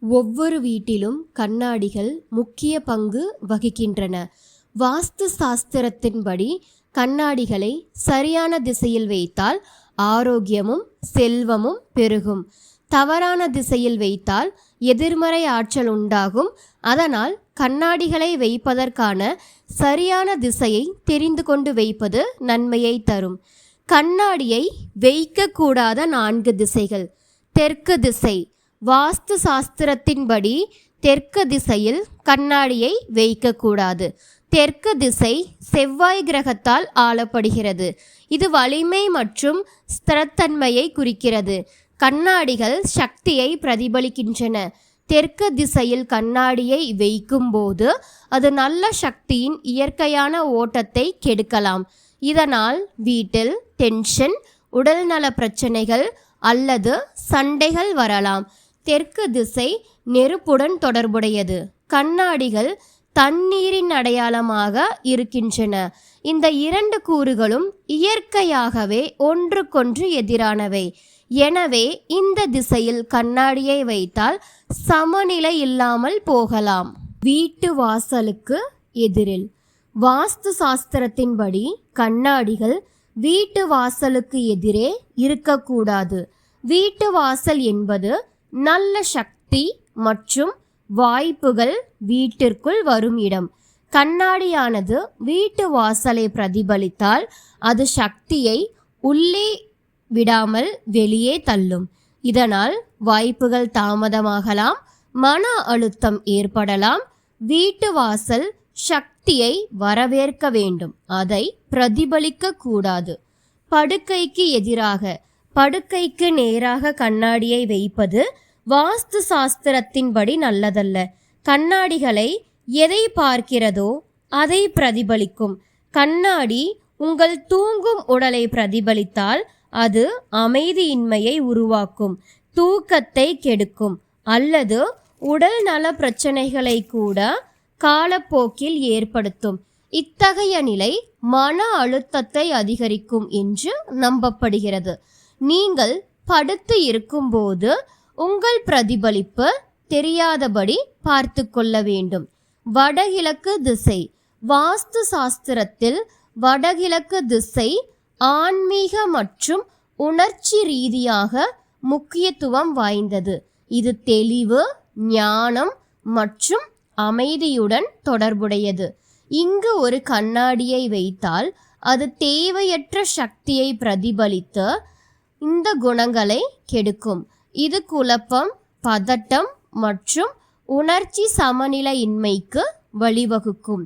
ஒவ்வொரு வீட்டிலும் கண்ணாடிகள் முக்கிய பங்கு வகிக்கின்றன. வாஸ்து சாஸ்திரத்தின்படி கண்ணாடிகளை சரியான திசையில் வைத்தால் ஆரோக்கியமும் செல்வமும் பெருகும். தவறான திசையில் வைத்தால் எதிர்மறை ஆற்றல் உண்டாகும். அதனால் கண்ணாடிகளை வைப்பதற்கான சரியான திசையை தெரிந்து கொண்டு வைப்பது நன்மையை தரும். கண்ணாடியை வைக்கக்கூடாத நான்கு திசைகள். தெற்கு திசை. வாஸ்து சாஸ்திரத்தின்படி தெற்கு திசையில் கண்ணாடியை வைக்கக்கூடாது. தெற்கு திசை செவ்வாய் கிரகத்தால் ஆளப்படுகிறது. இது வலிமை மற்றும் ஸ்திரத்தன்மையை குறிக்கிறது. கண்ணாடிகள் சக்தியை பிரதிபலிக்கின்றன. தெற்கு திசையில் கண்ணாடியை வைக்கும்போது அது நல்ல சக்தியின் இயற்கையான ஓட்டத்தை கெடுக்கலாம். இதனால் வீட்டில் டென்ஷன் உடல்நல பிரச்சனைகள் அல்லது சண்டைகள் வரலாம். தெற்கு திசை நெருப்புடன் தொடர்புடையது. கண்ணாடிகள் தண்ணீரின் அடையாளமாக இருக்கின்றன. இந்த இரண்டு கூறுகளும் இயற்கையாகவே ஒன்றுக்கொன்று எதிரானவை. எனவே இந்த திசையில் கண்ணாடியை வைத்தால் சமநிலை இல்லாமல் போகலாம். வீட்டு வாசலுக்கு எதிரில். வாஸ்து சாஸ்திரத்தின்படி கண்ணாடிகள் வீட்டு வாசலுக்கு எதிரே இருக்கக்கூடாது. வீட்டு வாசல் என்பது நல்ல சக்தி மற்றும் வாய்ப்புகள் வீட்டிற்குள் வரும் இடம். கண்ணாடியானது வீட்டு வாசலை பிரதிபலித்தால் அது சக்தியை உள்ளே விடாமல் வெளியே தள்ளும். இதனால் வாய்ப்புகள் தாமதமாகலாம் மன அழுத்தம் ஏற்படலாம் வீட்டு வாசல் சக்தியை வரவேற்க வேண்டும் அதை பிரதிபலிக்க கூடாது படுக்கைக்கு எதிராக படுக்கைக்கு நேராக கண்ணாடியை வைப்பது வாஸ்து சாஸ்திரத்தின்படி நல்லதல்ல. கண்ணாடிகளை எதை பார்க்கிறதோ அதை பிரதிபலிக்கும். கண்ணாடி உங்கள் தூங்கும் உடலை பிரதிபலித்தால் அது அமைதியின்மையை உருவாக்கும் தூக்கத்தை கெடுக்கும். அல்லது உடல் நல பிரச்சனைகளை கூட காலப்போக்கில் ஏற்படுத்தும். இத்தகைய நிலை மன அழுத்தத்தை அதிகரிக்கும் என்று நம்பப்படுகிறது. நீங்கள் படுத்து இருக்கும்போது உங்கள் பிரதிபலிப்பு தெரியாதபடி பார்த்து கொள்ள வேண்டும். வடகிழக்கு திசை. வாஸ்து சாஸ்திரத்தில் வடகிழக்கு திசை ஆன்மீக மற்றும் உணர்ச்சி ரீதியாக முக்கியத்துவம் வாய்ந்தது. இது தெளிவு ஞானம் மற்றும் அமைதியுடன் தொடர்புடையது. இங்கு ஒரு கண்ணாடியை வைத்தால் அது தேவையற்ற சக்தியை பிரதிபலித்து இந்த குணங்களை கெடுக்கும். இது குழப்பம் பதட்டம் மற்றும் உணர்ச்சி சமநிலையின்மைக்கு வழிவகுக்கும்.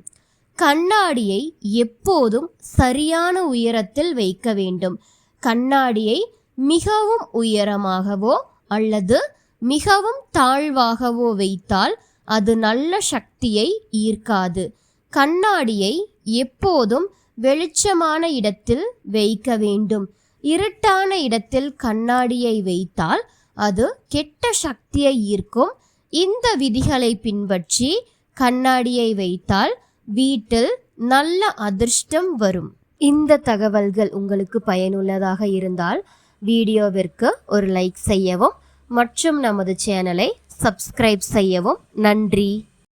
கண்ணாடியை எப்போதும் சரியான உயரத்தில் வைக்க வேண்டும். கண்ணாடியை மிகவும் உயரமாகவோ அல்லது மிகவும் தாழ்வாகவோ வைத்தால் அது நல்ல சக்தியை ஈர்க்காது. கண்ணாடியை எப்போதும் வெளிச்சமான இடத்தில் வைக்க வேண்டும். இருட்டான இடத்தில் கண்ணாடியை வைத்தால் அது கெட்ட சக்தியை ஈர்க்கும். இந்த விதிகளை பின்பற்றி கண்ணாடியை வைத்தால் வீட்டில் நல்ல அதிர்ஷ்டம் வரும். இந்த தகவல்கள் உங்களுக்கு பயனுள்ளதாக இருந்தால் வீடியோவிற்கு ஒரு லைக் செய்யவும் மற்றும் நமது சேனலை சப்ஸ்கிரைப் செய்யவும் நன்றி.